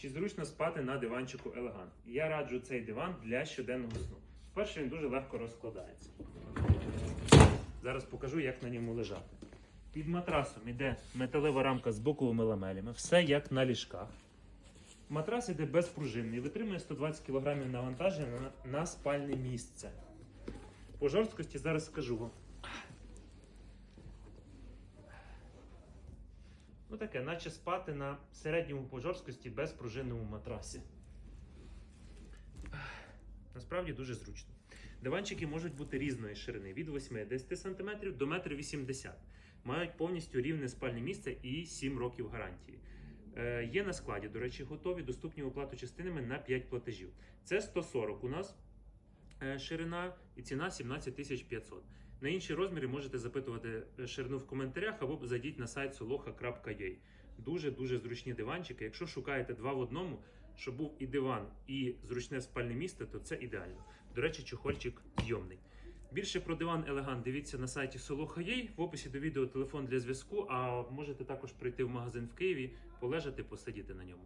Чи зручно спати на диванчику Елегант? Я раджу цей диван для щоденного сну. По-перше, він дуже легко розкладається. Зараз покажу, як на ньому лежати. Під матрасом іде металева рамка з боковими ламелями, все як на ліжках. Матрас іде безпружинний, витримує 120 кг навантаження на, на спальне місце. По жорсткості зараз скажу вам. Ну таке, наче спати на середньому по жорсткості безпружинному матрасі. Насправді дуже зручно. Диванчики можуть бути різної ширини від 80 см до 1,80 м. Мають повністю рівне спальне місце і 7 років гарантії. Е, є на складі, до речі, готові, доступні оплату частинами на 5 платежів. Це 140 у нас ширина і ціна 17 500. На інші розміри можете запитувати е, ширину в коментарях або зайдіть на сайт soloha.ua. Дуже-дуже зручні диванчики. Якщо шукаєте два в одному, щоб був і диван, і зручне спальне місце, то це ідеально. До речі, чохольчик зйомний. Більше про диван Елегант дивіться на сайті Soloha.ua. В описі до відео телефон для зв'язку, а можете також прийти в магазин в Києві, полежати, посидіти на ньому.